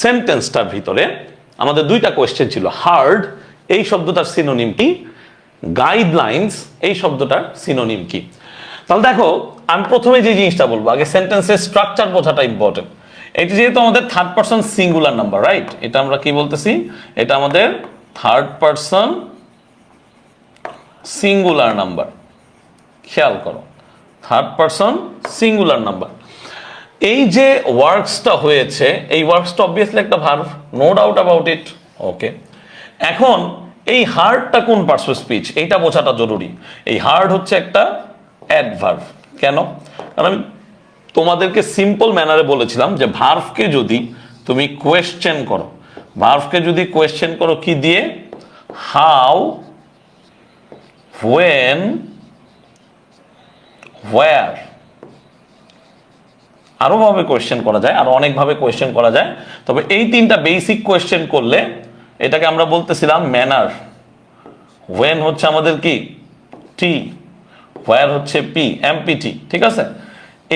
সেন্টেন্সটার ভিতরে আমাদের দুইটা কোয়েশ্চেন ছিল হার্ড এই শব্দটার সিনোনিম কি? গাইডলাইন্স এই শব্দটার সিনোনিম কি? তাহলে দেখো, আমি প্রথমে যে জিনিসটা বলব, আগে সেন্টেন্সের স্ট্রাকচার বোঝাটা ইম্পর্টেন্ট এটি যেহেতু আমাদের third person singular number right এটা আমরা কি বলতেছি? এটা আমাদের থার্ড পার্সন সিঙ্গুলার নাম্বার খেয়াল করো থার্ড পার্সন সিঙ্গুলার নাম্বার এই যে ওয়ার্কসটা হয়েছে, এই ওয়ার্কসটা অবভিয়াসলি একটা verb no doubt about it okay এখন এই হার্ডটা কোন পার্টস অফ স্পিচ এইটা বোঝাটা জরুরি। এই হার্ড হচ্ছে একটা অ্যাডভার্ভ কেন? কারণ আমি তোমাদেরকে সিম্পল ম্যানারে বলেছিলাম যে ভার্ভকে যদি তুমি কোয়েশ্চেন করো ভার্ভকে যদি কোয়েশ্চেন করো কি দিয়ে? How when, where? আরও ভাবে কোয়েশ্চেন করা যায়, আর অনেকভাবে কোয়েশ্চেন করা যায়। তবে এই তিনটা বেসিক কোয়েশ্চেন করলে এটাকে আমরা বলতেছিলাম ম্যানার ওয়েন হচ্ছে আমাদের কি? টি ওয়ার হচ্ছে পি এমপিটি ঠিক আছে?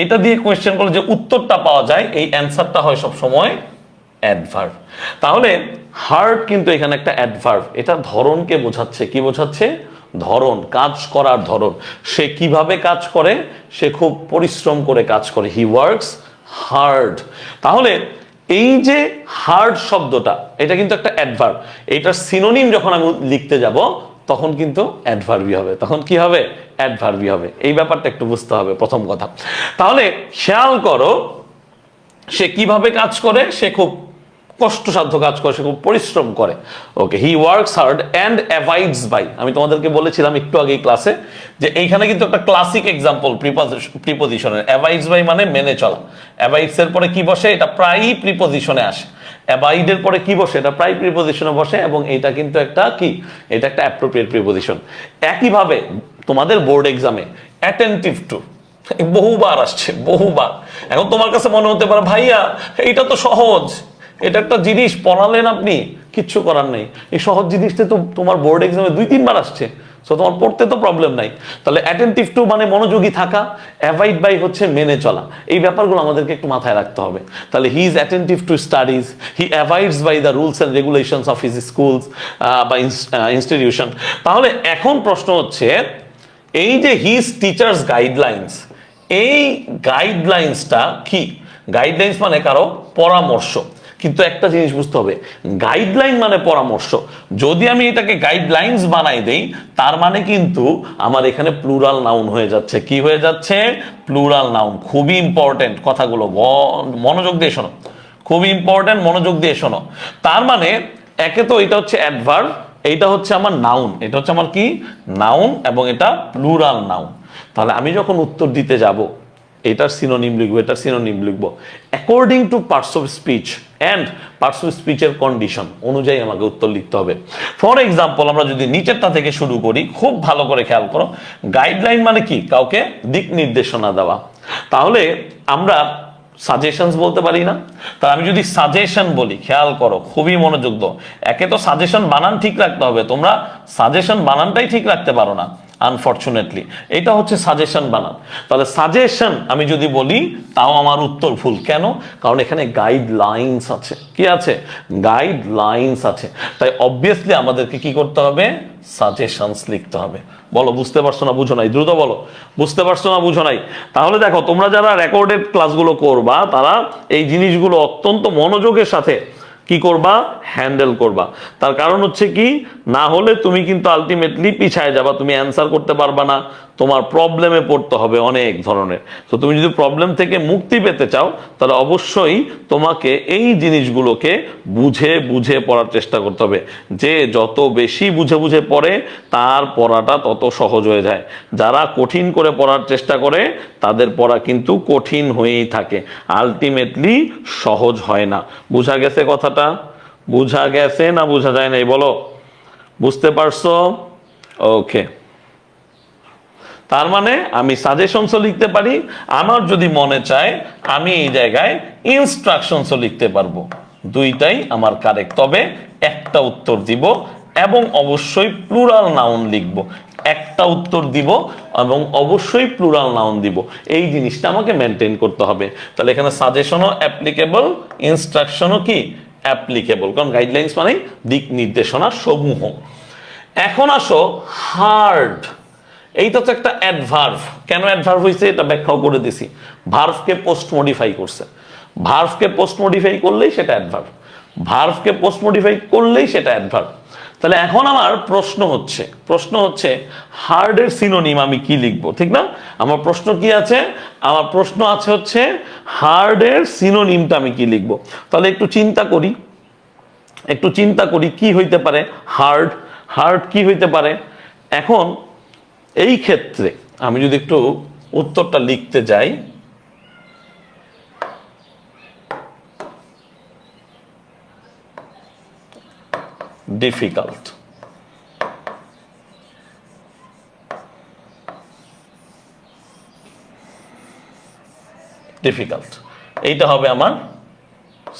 এটা দিয়ে কোয়েশ্চেন করলে যে উত্তরটা পাওয়া যায়, এই অ্যান্সারটা হয় সব সময় অ্যাডভার্ব তাহলে হার্ট কিন্তু এখানে একটা অ্যাডভার্ব এটা ধরনকে বোঝাচ্ছে। কি বোঝাচ্ছে? ধরন, কাজ করার ধরন। সে কীভাবে কাজ করে? সে খুব পরিশ্রম করে কাজ করে। হি ওয়ার্কস হার্ড তাহলে এই যে হার্ড শব্দটা, এটা কিন্তু একটা অ্যাডভার্ব এইটার সিনোনিম যখন আমি লিখতে যাব, তখন কিন্তু অ্যাডভার্বি হবে। তখন কি হবে? অ্যাডভার্বি হবে। এই ব্যাপারটা একটু বুঝতে হবে, প্রথম কথা। তাহলে খেয়াল করো, সে কীভাবে কাজ করে? সে খুব কষ্টসাধ্য কাজ করে, সে খুব পরিশ্রম করে। Okay he works hard and abides by আমি তোমাদেরকে বলেছিলাম একটু আগে ক্লাসে যে এইখানে কিন্তু একটা ক্লাসিক এক্সাম্পল প্রিপোজিশনের অ্যাভাইডস বাই মানে মেনে চলা। অ্যাভাইডস এর পরে কি বসে? এটা প্রায়ই প্রিপোজিশনে আসে। অ্যাবাইডের পরে কি বসে? এটা প্রায় প্রিপোজিশনে বসে এবং এটা কিন্তু একটা কি? এটা একটা অ্যাপ্রোপ্রিয়েট প্রিপোজিশন একইভাবে তোমাদের বোর্ড এক্সামে অ্যাটেন্টিভ টু বহুবার আসছে, বহুবার। এখন তোমার কাছে মনে হতে পারে, ভাইয়া এটা তো সহজ। এটা একটা জিনিস, পড়ালেন আপনি, কিচ্ছু করার নেই। এই সহজ জিনিসটা তো তোমার বোর্ড এক্সামে দুই, তিনবার আসছে সো তোমার পড়তে তো প্রবলেম নাই। তাহলে অ্যাটেন্টিভ টু মানে মনোযোগী থাকা অ্যাভয়েড বাই হচ্ছে মেনে চলা। এই ব্যাপারগুলো আমাদেরকে একটু মাথায় রাখতে হবে। তাহলে he is attentive to studies he abides by the rules and regulations of his schools বা ইনস্টিটিউশন তাহলে এখন প্রশ্ন হচ্ছে, এই যে হিজ টিচার্স গাইডলাইন্স এই গাইডলাইন্সটা কি? গাইডলাইন্স মানে কারও পরামর্শ। কিন্তু একটা জিনিস বুঝতে হবে গাইডলাইন মানে পরামর্শ। যদি আমি এটাকে গাইডলাইন্স বানাই দেই, তার মানে কিন্তু আমার এখানে প্লুরাল নাউন হয়ে যাচ্ছে। কি হয়ে যাচ্ছে? প্লুরাল নাউন খুবই ইম্পর্টেন্ট কথাগুলো। মনোযোগ দিয়ে শোনো। খুব ইম্পর্টেন্ট মনোযোগ দিয়ে শোনো। তার মানে একে তো এটা হচ্ছে অ্যাডভার্ব এইটা হচ্ছে আমার নাউন এটা হচ্ছে আমার কি? নাউন এবং এটা প্লুরাল নাউন তাহলে আমি যখন উত্তর দিতে যাব এটার সিনোনিম লিখব, এটার সিনোনিম লিখব। According to parts of speech and parts of স্পিচের condition অনুযায়ী আমাকে উত্তর লিখতে হবে। ফর এক্সাম্পল আমরা যদি নিচেরটা থেকে শুরু করি, খুব ভালো করে খেয়াল করো গাইডলাইন মানে কি? কাউকে দিক নির্দেশনা দেওয়া। তাহলে আমরা সাজেশনস বলতে পারি না। তা আমি যদি সাজেশন বলি, খেয়াল করো, খুবই মনোযোগ একে তো সাজেশন বানান ঠিক রাখতে হবে, তোমরা সাজেশন বানানটাই ঠিক রাখতে পারো না। আনফর্চুনেটলি এটা হচ্ছে সাজেশন বানান। তাহলে সাজেশন আমি যদি বলি, তাও আমার উত্তর ভুল। কেন? কারণ এখানে গাইডলাইন্স আছে। কি আছে? গাইডলাইন্স আছে। তাই অবভিয়াসলি আমাদেরকে কি করতে হবে? সাজেশনস লিখতে হবে। বলো, বুঝতে পারছ না, বুঝো নাই? দ্রুত বলো। বুঝতে পারছ না, বুঝো নাই? তাহলে দেখো, তোমরা যারা রেকর্ডেড ক্লাসগুলো করবা, তারা এই জিনিসগুলো অত্যন্ত মনোযোগের সাথে কি করবা? হ্যান্ডেল করবা। তার কারণ হচ্ছে কি, না হলে তুমি কিন্তু আলটিমেটলি পিছায় যাবা, তুমি অ্যান্সার করতে পারবা না। তোমার প্রবলেমে পড়তে হবে অনেক ধরনের। তো তুমি যদি প্রবলেম থেকে মুক্তি পেতে চাও, তাহলে অবশ্যই তোমাকে এই জিনিসগুলোকে বুঝে বুঝে পড়ার চেষ্টা করতে হবে। যে যত বেশি বুঝে বুঝে পড়ে, তার পড়াটা তত সহজ হয়ে যায়। যারা কঠিন করে পড়ার চেষ্টা করে, তাদের পড়া কিন্তু কঠিন হয়েই থাকে। আলটিমেটলি সহজ হয় না। বুঝা গেছে কথাটা? বুঝা গেছে না বুঝা যায় নাই? বলো। বুঝতে পারছ? ওকে তার মানে আমি সাজেশনসও লিখতে পারি, আমার যদি মনে চায়, আমি এই জায়গায় ইনস্ট্রাকশনসও লিখতে পারব। দুইটাই আমার কারেক্ট তবে একটা উত্তর দিব এবং অবশ্যই প্লুরাল নাউন লিখব। একটা উত্তর দিব এবং অবশ্যই প্লুরাল নাউন দিব। এই জিনিসটা আমাকে মেনটেন করতে হবে। তাহলে এখানে সাজেশনও অ্যাপ্লিকেবল ইনস্ট্রাকশনও কি? অ্যাপ্লিকেবল কারণ গাইডলাইন্স মানে দিক নির্দেশনা সমূহ। এখন আসো হার্ড এইটা তো একটা অ্যাডভার্ভ কেন অ্যাডভার্ভ হয়েছে এটা ব্যাখ্যাও করে দিছি। ভার্ভকে পোস্ট মডিফাই করছে। ভার্ভকে পোস্ট মডিফাই করলেই সেটা অ্যাডভার্ভ ভার্ভকে পোস্ট মডিফাই করলেই সেটা অ্যাডভার্ভ তাহলে এখন আমার প্রশ্ন হচ্ছে প্রশ্ন হচ্ছে হার্ডের সিনোনিম আমি কি লিখব? ঠিক না? আমার প্রশ্ন কি আছে? আমার প্রশ্ন আছে হচ্ছে হার্ডের সিনোনিমটা আমি কি লিখব? তাহলে একটু চিন্তা করি। একটু চিন্তা করি, কি হইতে পারে? হার্ড হার্ড কি হইতে পারে? এখন এই ক্ষেত্রে আমি যদি একটু উত্তরটা লিখতে যাই ডিফিকাল্ট ডিফিকাল্ট এইটা হবে আমার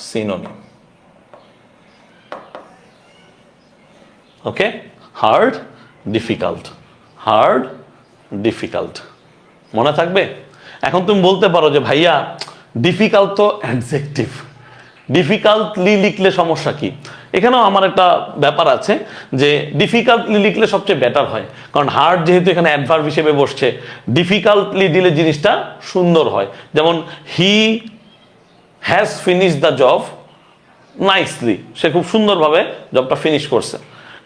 synonym okay hard difficult hard difficult মনে থাকবে? এখন তুমি বলতে পারো যে, ভাইয়া ডিফিকাল্ট তো অ্যাডজেক্টিভ ডিফিকাল্টলি লিখলে সমস্যা কি? এখানেও আমার একটা ব্যাপার আছে যে ডিফিকাল্টলি লিখলে সবচেয়ে বেটার হয়। কারণ হার্ড যেহেতু এখানে অ্যাডভার্ব হিসেবে বসছে ডিফিকাল্টলি দিলে জিনিসটা সুন্দর হয়। যেমন he has finish the job nicely সে খুব সুন্দরভাবে জবটা ফিনিশ করছে।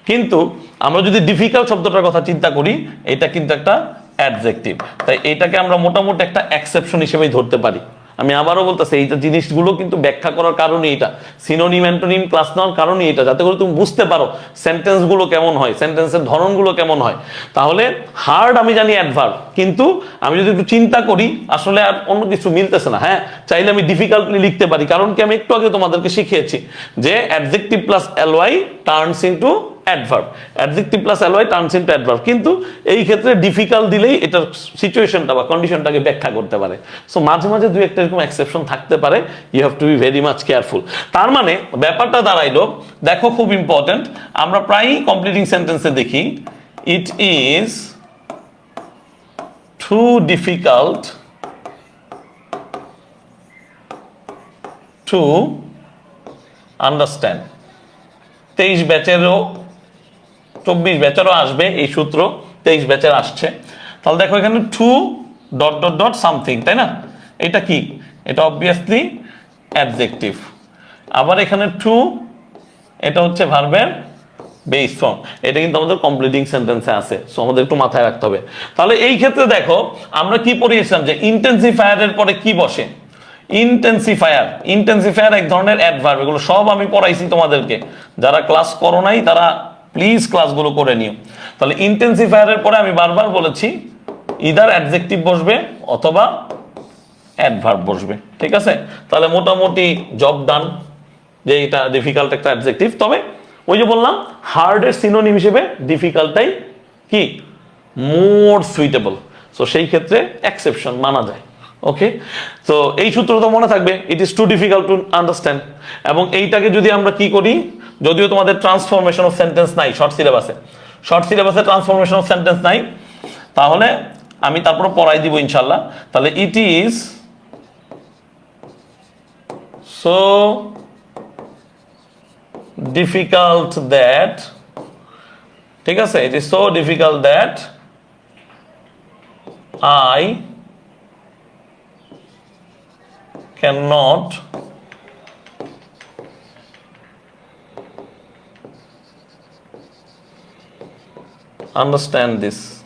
কিন্তু আমরা যদি ডিফিকাল্ট শব্দটার কথা চিন্তা করি, এটা কিন্তু একটা অ্যাডজেক্টিভ তাই এটাকে আমরা মোটামুটি একটা অ্যাকসেপশন হিসেবেই ধরতে পারি। আমি আবারও বলতেছি, এইটা জিনিসগুলো কিন্তু ব্যাখ্যা করার কারণে এটা। সিনোনিম অ্যান্টোনিম ক্লাস নেওয়ার কারণে এটা। যাতে করে তুমি বুঝতে পারো সেন্টেন্সগুলো কেমন হয় সেন্টেন্সের ধরনগুলো কেমন হয়। তাহলে হার্ড আমি জানি অ্যাডভার্ব কিন্তু আমি যদি একটু চিন্তা করি, আসলে আর অন্য কিছু মিলতেছে না। হ্যাঁ চাইলে আমি ডিফিকাল্টলি লিখতে পারি, কারণ কি আমি একটু আগে তোমাদেরকে শিখিয়েছি যে adjective plus L Y turns into adverb adjective plus L Y turns into adverb কিন্তু এই ক্ষেত্রে ডিফিকাল্ট দিলেই এটার সিচুয়েশনটা বা কন্ডিশনটাকে ব্যাখ্যা করতে পারে। সো মাঝে মাঝে দুই একটা এরকম এক্সেপশন থাকতে পারে। You have to be very much careful তার মানে ব্যাপারটা দাঁড়াইলো। দেখো খুব ইম্পর্টেন্ট আমরা প্রায়ই কমপ্লিটিং সেন্টেন্সে দেখি it is too difficult to understand তেইশ ব্যাচেরও চব্বিশ ব্যাচেরও আসবে এই সূত্র, তেইশ ব্যাচের আসছে। তাহলে দেখো এখানে to dot dot dot something তাই না? এটা কি? এটা অবভিয়াসলি অ্যাডজেক্টিভ আবার এখানে টু এটা হচ্ছে ভার্বের বেস ফর্ম এটা কিন্তু আমাদের কমপ্লিটিং সেন্টেন্সে আছে সো আমাদের একটু মাথায় রাখতে হবে। তাহলে এই ক্ষেত্রে দেখো, আমরা কি পড়িয়েছিলাম যে ইন্টেন্সিফায়ারের পরে কি বসে? ইন্টেন্সিফায়ার ইন্টেন্সিফায়ার এক ধরনের অ্যাডভার্ব এগুলো সব আমি পড়াইছি তোমাদেরকে। যারা ক্লাস করো নাই, তারা প্লিজ ক্লাসগুলো করে নিও। তাহলে ইন্টেন্সিফায়ারের পরে আমি বারবার বলেছি ইদার অ্যাডজেক্টিভ বসবে অথবা অ্যাডভার্ব বসবে। ঠিক আছে? তাহলে মোটামুটি জব ডান যে এটা ডিফিকাল্ট একটা অ্যাডজেক্টিভ তবে ওই যে বললাম হার্ডের সিনোনিম হিসেবে ডিফিকাল্টটাই কি? মোর সুইটেবল সো সেই ক্ষেত্রে এক্সেপশন মানা যায়। ওকে তো এই সূত্র তো মনে থাকবে it is too difficult to understand এবং এইটাকে যদি আমরা কি করি যদিও তোমাদের ট্রান্সফরমেশন অফ সেন্টেন্স নাই শর্ট সিলেবাসে শর্ট সিলেবাসে ট্রান্সফরমেশন অফ সেন্টেন্স নাই। তাহলে আমি তারপর পড়াই দিব ইনশাল্লাহ তাহলে it is so difficult that ঠিক আছে? It is so difficult that I cannot understand this.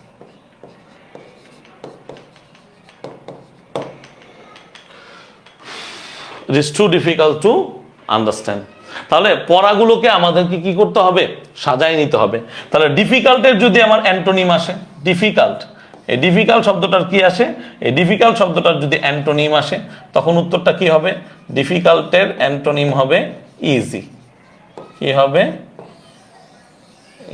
It is too difficult to understand. তাহলে পড়াগুলোকে আমাদেরকে কি করতে হবে? সাজায় নিতে হবে। তাহলে ডিফিকাল্টের যদি আমার অ্যান্টোনিম আসে ডিফিকাল্ট এই ডিফিকাল্ট শব্দটার কি আসে? এই ডিফিকাল্ট শব্দটার যদি অ্যান্টোনিম আসে, তখন উত্তরটা কি হবে? ডিফিকাল্টের অ্যান্টোনিম হবে ইজি কি হবে?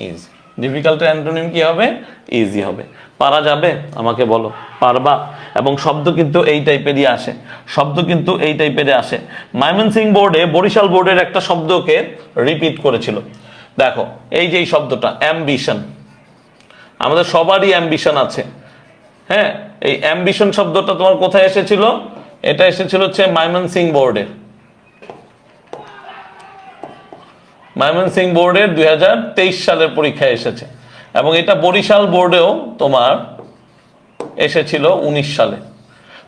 ইজি ডিফিকাল্টের অ্যান্টোনিম কি হবে? ইজি হবে। পারা যাবে? আমাকে বলো। পারবা? এবং শব্দ কিন্তু এই টাইপেরই আসে। শব্দ কিন্তু এই টাইপেরই আসে। ময়মনসিং বোর্ডে বরিশাল বোর্ডের একটা শব্দকে রিপিট করেছিল। দেখো, এই যে এই শব্দটা অ্যাম্বিশন আমাদের সবারই অ্যাম্বিশন আছে। হ্যাঁ? এই অ্যাম্বিশন শব্দটা তোমার কোথায় এসেছিল? এটা এসেছিল হচ্ছে মাইমনসিং বোর্ডে ময়মনসিং বোর্ডের দুই হাজার তেইশ সালের পরীক্ষায় এসেছে। এবং এটা বরিশাল বোর্ডেও তোমার এসেছিল উনিশ সালে।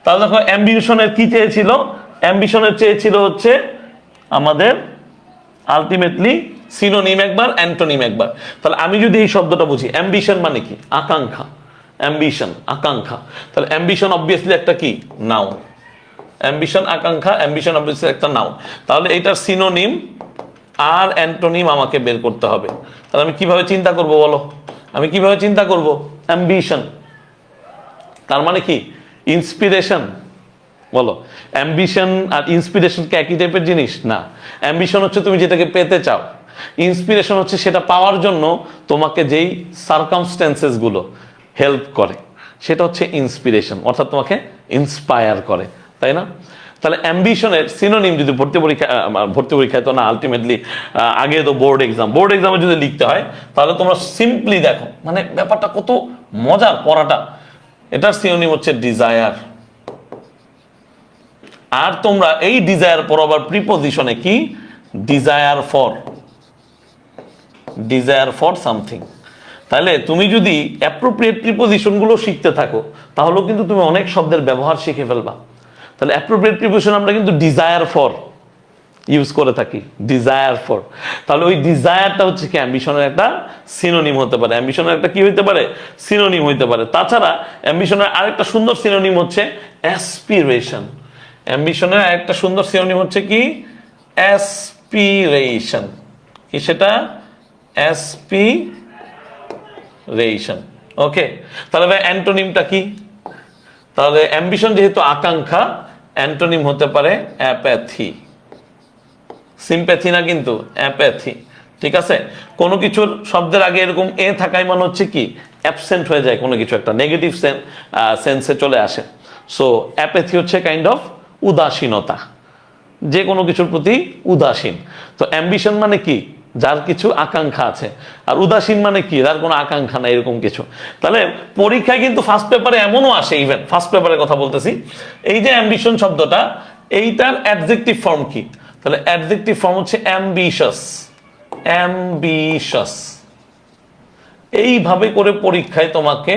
তাহলে দেখো, অ্যাম্বিশনের কি চেয়েছিল? অ্যাম্বিশনের চেয়েছিল হচ্ছে আমাদের আলটিমেটলি সিনোনিম একবার, অ্যান্টোনিম একবার। তাহলে আমি যদি এই শব্দটা বুঝি, অ্যাম্বিশন মানে কি? আকাঙ্ক্ষা। অ্যাম্বিশন, আকাঙ্ক্ষা। তাহলে অ্যাম্বিশন অবভিয়াসলি একটা কি? নাও অ্যাম্বিশন, আকাঙ্ক্ষা, অ্যাম্বিশন অবভিয়াসলি একটা নাও তাহলে এটার সিনোনিম আর অ্যান্টোনিম আমাকে বের করতে হবে। তাহলে আমি কীভাবে চিন্তা করব বলো? আমি কীভাবে চিন্তা করব? অ্যাম্বিশন। তার মানে কি? ইন্সপিরেশন। বলো। অ্যাম্বিশন আর ইন্সপিরেশন কি একই টাইপের জিনিস? না। অ্যাম্বিশন হচ্ছে তুমি যেটাকে পেতে চাও। ইন্সপিরেশন হচ্ছে সেটা পাওয়ার জন্য তোমাকে যেই সার্কামস্টেন্সেসগুলো হেল্প করে, সেটা হচ্ছে ইন্সপিরেশন অর্থাৎ তোমাকে ইন্সপায়ার করে, তাই না? তাহলে অ্যাম্বিশনের সিনোনিম যদি ভর্তি পরীক্ষা ভর্তি পরীক্ষায় তো না আলটিমেটলি আগে তো বোর্ড এক্সাম বোর্ড এক্সামে যদি লিখতে হয়, তাহলে তোমরা সিম্পলি দেখো মানে ব্যাপারটা কত মজার পড়াটা। এটার সিনোনিম হচ্ছে ডিজায়ার আর তোমরা এই ডিজায়ার পর আবার প্রিপোজিশনে কি? Desire for desire for something তাহলে তুমি যদি অ্যাপ্রোপ্রিয়েট প্রিপোজিশনগুলো শিখতে থাকো, তাহলেও কিন্তু তুমি অনেক শব্দের ব্যবহার শিখে ফেলবা। তাহলে অ্যাপ্রোপ্রিয়েট প্রিপোজিশন আমরা কিন্তু ডিজায়ার ফর ইউজ করে থাকি ডিজায়ার ফর তাহলে ওই ডিজায়ারটা হচ্ছে কি অ্যাম্বিশনের একটা সিনোনিম হতে পারে। অ্যাম্বিশনের একটা কি হইতে পারে? সিনোনিম হইতে পারে। তাছাড়া অ্যাম্বিশনের আরেকটা সুন্দর সিনোনিম হচ্ছে অ্যাসপিরেশন অ্যাম্বিশনের আরেকটা সুন্দর সিনোনিম হচ্ছে কি? অ্যাসপিরেশন কি সেটা? অ্যাসপিরেশন ওকে তাহলে ভাই অ্যান্টোনিমটা কি? তাহলে অ্যাম্বিশন যেহেতু আকাঙ্ক্ষা অ্যান্টোনিম হতে পারে অ্যাপ্যাথি। সিম্প্যাথি না কিন্তু, অ্যাপ্যাথি। ঠিক আছে? কোনো কিছুর শব্দের আগে এরকম এ থাকাই মানে হচ্ছে কি, অ্যাবসেন্ট হয়ে যায় কোনো কিছু, একটা নেগেটিভ সেন্সে চলে আসে। সো অ্যাপ্যাথি হচ্ছে কাইন্ড অফ উদাসীনতা। যে কোনো কিছুর প্রতি উদাসীন। তো অ্যাম্বিশন মানে কি? যার কিছু আকাঙ্ক্ষা আছে। আর উদাসীন মানে কি? যার কোনো আকাঙ্ক্ষা নাই, এরকম কিছু। তাহলে পরীক্ষায় কিন্তু ফার্স্ট পেপারে এমনও আসে ইভেন ফার্স্ট পেপারের কথা বলতেছি। এই যে অ্যাম্বিশন শব্দটা, এইটার অ্যাডজেক্টিভ ফর্ম কি? তাহলে অ্যাডজেক্টিভ ফর্ম হচ্ছে অ্যাম্বিশাস অ্যাম্বিশাস এইভাবে করে পরীক্ষায় তোমাকে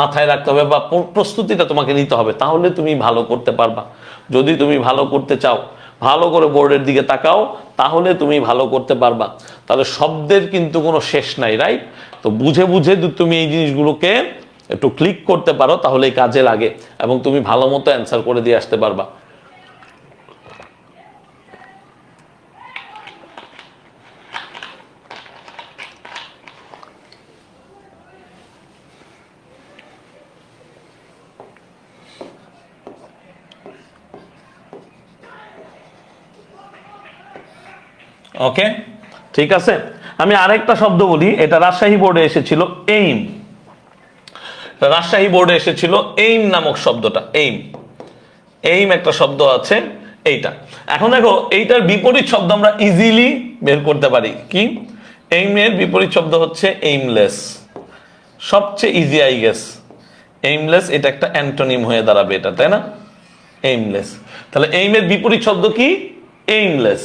মাথায় রাখতে হবে বা প্রস্তুতিটা তোমাকে নিতে হবে, তাহলে তুমি ভালো করতে পারবা। যদি তুমি ভালো করতে চাও ভালো করে বোর্ডের দিকে তাকাও, তাহলে তুমি ভালো করতে পারবা। তাহলে শব্দের কিন্তু কোনো শেষ নাই রাইট তো বুঝে বুঝে তুমি এই জিনিসগুলোকে একটু ক্লিক করতে পারো, তাহলে কাজে লাগে এবং তুমি ভালো মতো অ্যান্সার করে দিয়ে আসতে পারবা। ওকে ঠিক আছে? আমি আরেকটা শব্দ বলি, এটা রাজশাহী বোর্ডে এসেছিল এইম রাজশাহী বোর্ডে এসেছিল এইম নামক শব্দটা এইম এইম একটা শব্দ আছে, এইটা। এখন দেখো, এইটার বিপরীত শব্দ আমরা ইজিলি বের করতে পারি। কি? এইমের বিপরীত শব্দ হচ্ছে এইমলেস সবচেয়ে ইজি আই গেস এইমলেস এটা একটা অ্যান্টোনিম হয়ে দাঁড়াবে এটা, তাই না? এইমলেস তাহলে এইমের বিপরীত শব্দ কি? এইমলেস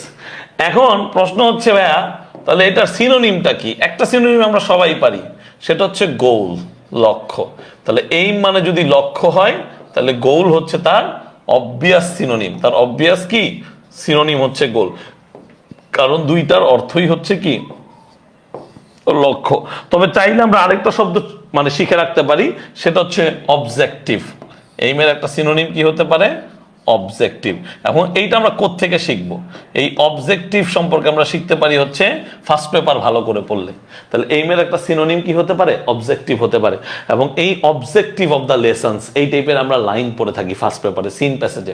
এখন প্রশ্ন হচ্ছে, ভাইয়া, তাহলে এটার সিনোনিমটা কি? একটা সিনোনিম আমরা সবাই পারি, সেটা হচ্ছে গোল লক্ষ্য। তাহলে এইম মানে যদি লক্ষ্য হয়, তাহলে গোল হচ্ছে তার অবভিয়াস সিনোনিম তার অবভিয়াস কি? সিনোনিম হচ্ছে গোল কারণ দুইটার অর্থই হচ্ছে কি? লক্ষ্য। তবে চাইলে আমরা আরেকটা শব্দ মানে শিখে রাখতে পারি, সেটা হচ্ছে অবজেক্টিভ এইমের একটা সিনোনিম কি হতে পারে? অবজেক্টিভ এখন এইটা আমরা থেকে শিখব? এই অবজেক্টিভ সম্পর্কে আমরা শিখতে পারি হচ্ছে ফার্স্ট পেপার ভালো করে পড়লে। তাহলে এইমের একটা সিনোনিম কি হতে পারে? অবজেক্টিভ হতে পারে। এবং এই অবজেক্টিভ অফ দ্য লেসন্স এই টাইপের আমরা লাইন পড়ে থাকি ফার্স্ট পেপারে সিন প্যাসেজে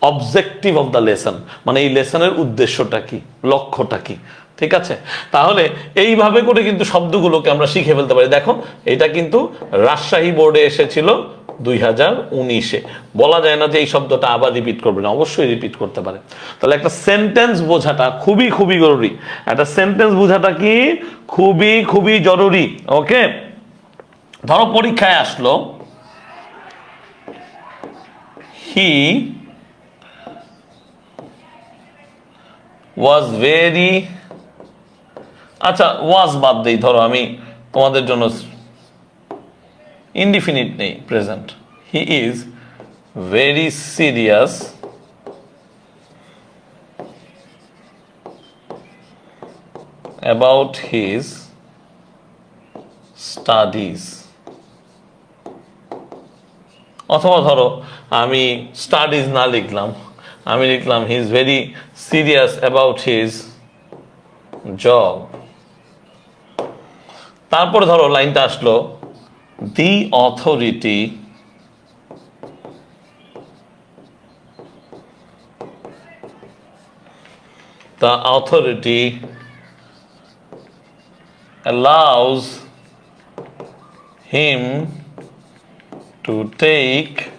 অবজেক্টিভ অফ দ্য লেসন মানে এই লেসনের উদ্দেশ্যটা কি? লক্ষ্যটা কি? ঠিক আছে? তাহলে এইভাবে করে কিন্তু শব্দগুলোকে আমরা শিখে ফেলতে পারি। দেখো, এটা কিন্তু রাজশাহী বোর্ডে এসেছিল দুই হাজার উনিশে। বলা যায় না যে এই শব্দটা আবার রিপিট করবে না, অবশ্যই রিপিট করতে পারে। তাহলে একটা সেন্টেন্স বোঝাটা খুবই খুবই জরুরি। একটা সেন্টেন্স বোঝাটা কি? খুবই খুবই জরুরি। ওকে ধরো পরীক্ষায় আসলো হি ওয়াজ ভেরি আচ্ছা ওয়াজ বাদ দেই, ধরো আমি তোমাদের জন্য ইনডিফিনিট নেই present he is very serious about his studies. অথবা ধরো, আমি স্টাডিজ না লিখলাম। আমি লিখলাম he is very serious about his job তারপরে ধরো, লাইনটা আসলো। the authority the authority allows him to take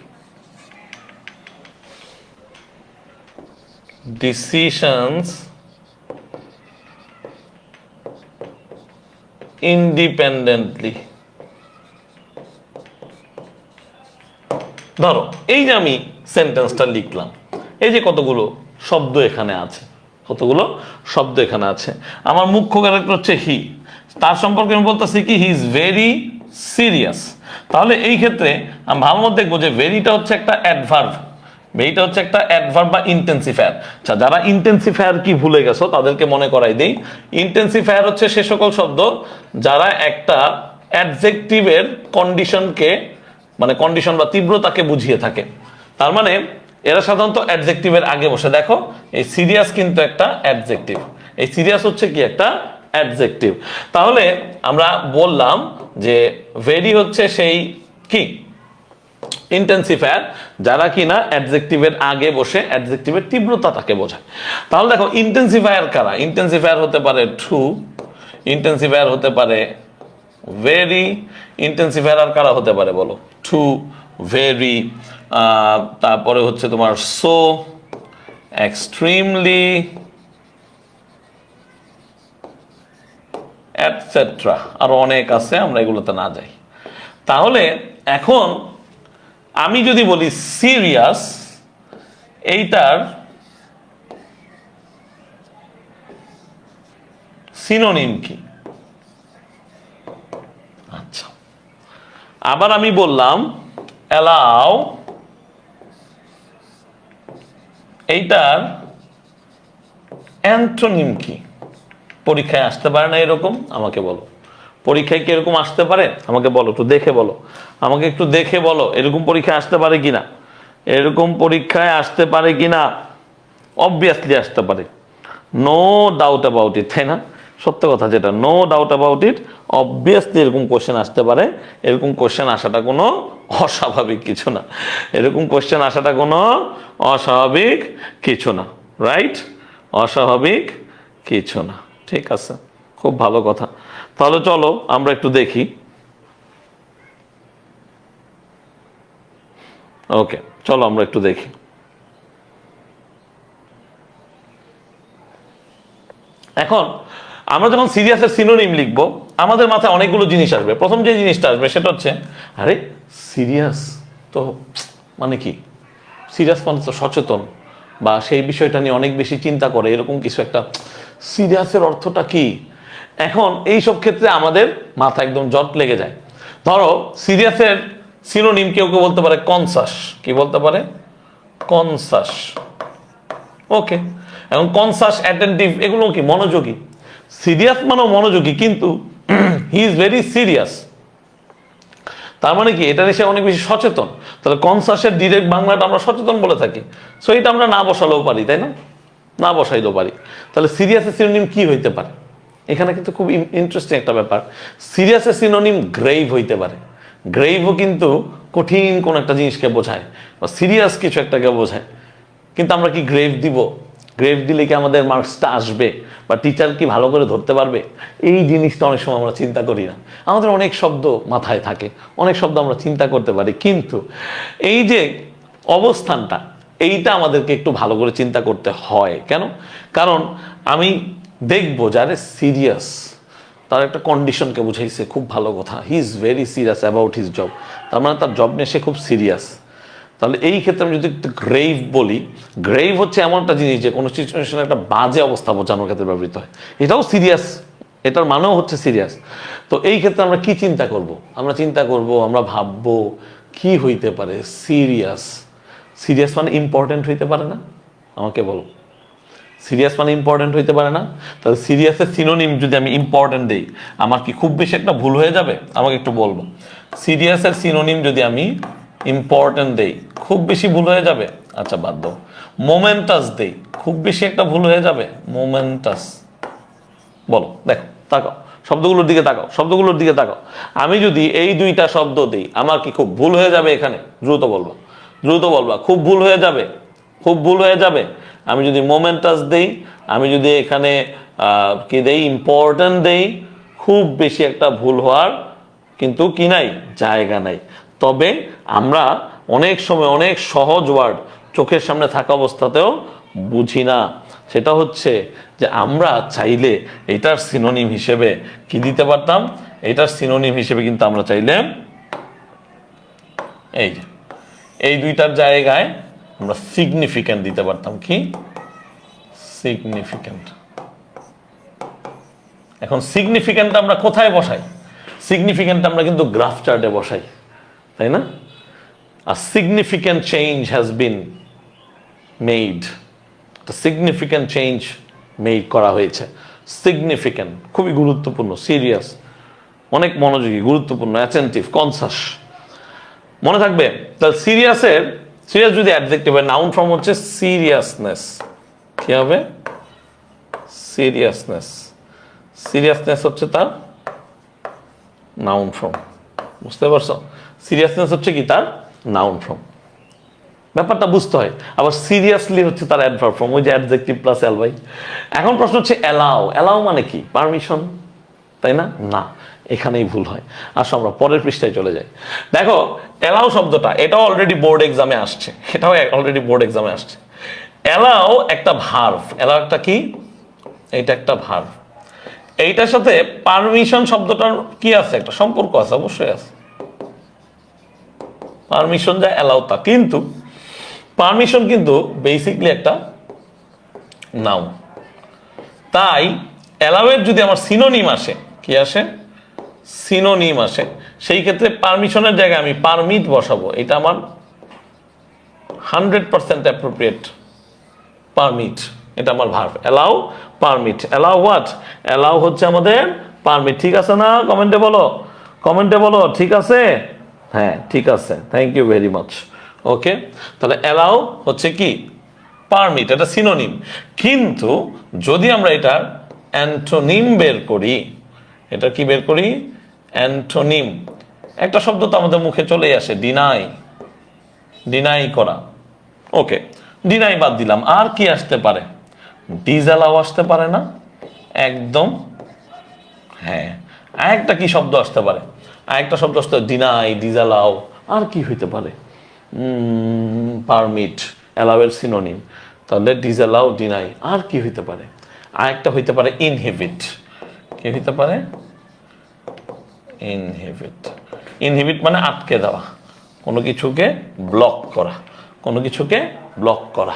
decisions independently. ধরো, এই যে আমি সেন্টেন্সটা লিখলাম, এই যে কতগুলো শব্দ এখানে আছে, কতগুলো শব্দ এখানে আছে, আমার মুখ্য ক্যারেক্টার হচ্ছে হি তার সম্পর্কে আমি বলতেছি কি হি ইজ ভেরি সিরিয়াস তাহলে এই ক্ষেত্রে আমি ভালো মতো দেখব যে ভেরিটা হচ্ছে একটা অ্যাডভার্ভ ভেরিটা হচ্ছে একটা অ্যাডভার্ব বা ইন্টেন্সিফায়ার আচ্ছা যারা ইন্টেন্সিফায়ার কি ভুলে গেছো, তাদেরকে মনে করাই দিই ইন্টেন্সিফায়ার হচ্ছে সে সকল শব্দ যারা একটা অ্যাডজেক্টিভের কন্ডিশনকে মানে কন্ডিশন বা তীব্রতাকে বুঝিয়ে থাকে। তার মানে এরা সাধারণত অ্যাডজেক্টিভের আগে বসে। দেখো, এই সিরিয়াস কিন্তু একটা অ্যাডজেক্টিভ এই সিরিয়াস হচ্ছে কি একটা অ্যাডজেক্টিভ তাহলে আমরা বললাম যে ভেরি হচ্ছে সেই কি? ইন্টেন্সিফায়ার যারা কিনা অ্যাডজেক্টিভের আগে বসে অ্যাডজেক্টিভের তীব্রতা তাকে বোঝায়। তাহলে দেখো ইন্টেন্সিফায়ার কারা? ইন্টেন্সিফায়ার হতে পারে ট্রু ইন্টেন্সিফায়ার হতে পারে ভেরি ইন্টেন্সিফায়ার আর কারা হতে পারে বলো? টু ভেরি তারপরে হচ্ছে তোমার সো এক্সট্রিমলি অ্যাটসেট্রা আরও অনেক আছে, আমরা এগুলোতে না যাই। তাহলে এখন আমি যদি বলি সিরিয়াস এইটার সিনোনিম কি? আচ্ছা। আবার আমি বললাম অ্যালাউ এইটার অ্যান্টোনিম কি? পরীক্ষায় আসতে পারে না এরকম? আমাকে বলো। পরীক্ষায় কি এরকম আসতে পারে? আমাকে বলো, একটু দেখে বলো। আমাকে একটু দেখে বলো, এরকম পরীক্ষায় আসতে পারে কিনা? এরকম পরীক্ষায় আসতে পারে কিনা? অবভিয়াসলি আসতে পারে। নো ডাউট অ্যাবাউট ইট তাই না? সত্য কথা যেটা no doubt about it obviously এরকম কোশ্চেন আসতে পারে। এরকম কোশ্চেন আসাটা কোনো অস্বাভাবিক কিছু না। এরকম কোশ্চেন আসাটা কোনো অস্বাভাবিক কিছু না রাইট অস্বাভাবিক কিছু না, ঠিক আছে? খুব ভালো কথা। তাহলে চলো, আমরা একটু দেখি। ওকে চলো আমরা একটু দেখি। এখন আমরা যখন সিরিয়াসের সিনোনিম লিখব, আমাদের মাথায় অনেকগুলো জিনিস আসবে। প্রথম যে জিনিসটা আসবে সেটা হচ্ছে, আরে সিরিয়াস তো মানে কি? সিরিয়াস মানে তো সচেতন বা সেই বিষয়টা নিয়ে অনেক বেশি চিন্তা করে, এরকম কিছু একটা। সিরিয়াসের অর্থটা কি? এখন এই সব ক্ষেত্রে আমাদের মাথা একদম জট লেগে যায়। ধরো সিরিয়াসের সিনোনিম কেউ কেউ বলতে পারে কনসাস কি বলতে পারে? কনসাস ওকে এখন কনসাস অ্যাটেন্টিভ এগুলো কি? মনোযোগী। সিরিয়াস মানেও মনোযোগী, কিন্তু হি ইজ ভেরি সিরিয়াস তার মানে কি? এটা সে অনেক বেশি সচেতন। তাহলে কনসাসের ডিরেক্ট বাংলাটা আমরা সচেতন বলে থাকি। সো এটা আমরা না বসালেও পারি, তাই না? না বসাইলেও পারি। তাহলে সিরিয়াসের সিনোনিম কি হইতে পারে? এখানে কিন্তু খুব ইন্টারেস্টিং একটা ব্যাপার। সিরিয়াসের সিনোনিম গ্রেভ হইতে পারে। গ্রেভও কিন্তু কঠিন কোন একটা জিনিসকে বোঝায়। বা সিরিয়াস কিছু একটাকে বোঝায়। কিন্তু আমরা কি গ্রেভ দিব? গ্রেভ দিলে কি আমাদের মার্কসটা আসবে? বা টিচার কি ভালো করে ধরতে পারবে? এই জিনিসটা অনেক সময় আমরা চিন্তা করি না। আমাদের অনেক শব্দ মাথায় থাকে, অনেক শব্দ আমরা চিন্তা করতে পারি। কিন্তু এই যে অবস্থানটা, এইটা আমাদেরকে একটু ভালো করে চিন্তা করতে হয়। কেন? কারণ আমি দেখব যারে সিরিয়াস তার একটা কন্ডিশনকে বুঝাইছে। খুব ভালো কথা। He is very serious about his job তার মানে তার জব নিয়ে সে খুব সিরিয়াস তাহলে এই ক্ষেত্রে আমি যদি গ্রেভ বলি গ্রেভ হচ্ছে এমন একটা জিনিস যে কোনো সিচুয়েশনে একটা বাজে অবস্থা বোঝানোর ক্ষেত্রে ব্যবহৃত হয়। এটাও সিরিয়াস এটার মানেও হচ্ছে সিরিয়াস তো এই ক্ষেত্রে আমরা কি চিন্তা করব? আমরা চিন্তা করব, আমরা ভাববো কি হইতে পারে সিরিয়াস সিরিয়াস মানে ইম্পর্টেন্ট হইতে পারে না? আমাকে বলো। সিরিয়াস মানে ইম্পর্টেন্ট হইতে পারে না? তাহলে সিরিয়াসের সিনোনিম যদি আমি ইম্পর্টেন্ট দিই, আমার কি খুব বেশি একটা ভুল হয়ে যাবে? আমাকে একটু বলব। সিরিয়াসের সিনোনিম যদি আমি ইম্পর্টেন্ট দেই খুব বেশি ভুল হয়ে যাবে। আচ্ছা বাদ দাও। মোমেন্টাস দেই খুব বেশি একটা ভুল হয়ে যাবে। মোমেন্টাস বলো, দেখো, তাকাও। শব্দগুলোর দিকে তাকাও। শব্দগুলোর দিকে তাকাও। আমি যদি এই দুইটা শব্দ দিই, আমার কি খুব ভুল হয়ে যাবে এখানে? দ্রুত বলবা। দ্রুত বলবা, খুব ভুল হয়ে যাবে। খুব ভুল হয়ে যাবে। আমি যদি মোমেন্টাস দেই, আমি যদি এখানে কি দেই? ইম্পর্টেন্ট দেই, খুব বেশি একটা ভুল হওয়ার কিন্তু কি নাই? জায়গা নাই। তবে আমরা অনেক সময় অনেক সহজ ওয়ার্ড চোখের সামনে থাকা অবস্থাতেও বুঝি না। সেটা হচ্ছে যে আমরা চাইলে এটার সিনোনিম হিসেবে কি দিতে পারতাম? এটার সিনোনিম হিসেবে কিন্তু আমরা চাইলে এই যে, এই দুইটার জায়গায় আমরা সিগনিফিক্যান্ট দিতে পারতাম কি? সিগনিফিক্যান্ট এখন সিগনিফিক্যান্ট আমরা কোথায় বসাই? সিগনিফিক্যান্ট আমরা কিন্তু গ্রাফ চার্টে বসাই। তাই না? আর significant change has been made significant change made করা হয়েছে। সিগনিফিক্যান্ট খুবই গুরুত্বপূর্ণ সিরিয়াস অনেক মনোযোগী, গুরুত্বপূর্ণ অ্যাটেন্টিভ কনসাস মনে থাকবে, তাহলে সিরিয়াসের সিরিয়াস যদি অ্যাডজেক্টিভ হয় নাউন ফর্ম হচ্ছে সিরিয়াসনেস কি হবে? সিরিয়াসনেস সিরিয়াসনেস হচ্ছে তার নাউন ফর্ম বুঝতে পারছ? সিরিয়াসনেস হচ্ছে কি তার নাউন ফর্ম ব্যাপারটা বুঝতে হয়। আবার সিরিয়াসলি হচ্ছে তার অ্যাডভার্ব ফর্ম ওই যে অ্যাডজেক্টিভ প্লাস এল বাই এখন প্রশ্ন হচ্ছে অ্যালাও অ্যালাও মানে কি? পারমিশন তাই না? না, এখানেই ভুল হয়। আসো আমরা পরের পৃষ্ঠায় চলে যাই। দেখো অ্যালাও শব্দটা, এটাও অলরেডি বোর্ড এক্সামে আসছে। এটাও অলরেডি বোর্ড এক্সামে আসছে। অ্যালাও একটা ভার্ভ অ্যালাও একটা কি? এইটা একটা ভার্ভ এইটার সাথে পারমিশন শব্দটার কি আছে? একটা সম্পর্ক আছে, অবশ্যই আছে। পারমিশন যা অ্যালাউ তা। কিন্তু পারমিশন কিন্তু বেসিকলি একটা নাও তাই অ্যালাউয়ের যদি আমার সিনোনিম আসে, কি আসে? সিনোনিম আসে। সেই ক্ষেত্রে পারমিশনের জায়গায় আমি পারমিট বসাবো। এটা আমার হান্ড্রেড পার্সেন্ট অ্যাপ্রোপ্রিয়েট পারমিট এটা আমার verb allow permit allow what allow হচ্ছে আমাদের পারমিট ঠিক আছে না? কমেন্টে বলো। কমেন্টে বলো। ঠিক আছে? হ্যাঁ ঠিক আছে। Thank you very much okay তাহলে অ্যালাউ হচ্ছে কি? পারমিট এটা সিনোনিম কিন্তু যদি আমরা এটার অ্যান্টোনিম বের করি, এটা কি বের করি? অ্যান্টোনিম একটা শব্দ তো আমাদের মুখে চলেই আসে ডিনাই ডিনাই করা। ওকে ডিনাই বাদ দিলাম। আর কি আসতে পারে? ডিজালাও আসতে পারে না। একদম। হ্যাঁ আরেকটা কি শব্দ আসতে পারে? আরেকটা শব্দ আসতে ডিনাই ডিজালাও আর কি হইতে পারে? পারমিট অ্যালাউয়ের সিনোনিম তাহলে ডিজালাও ডিনাই আর কি হইতে পারে? আরেকটা হইতে পারে ইনহিবিট কি হইতে পারে? ইনহিবিট ইনহিবিট মানে আটকে দেওয়া। কোনো কিছুকে ব্লক করা। কোনো কিছুকে ব্লক করা।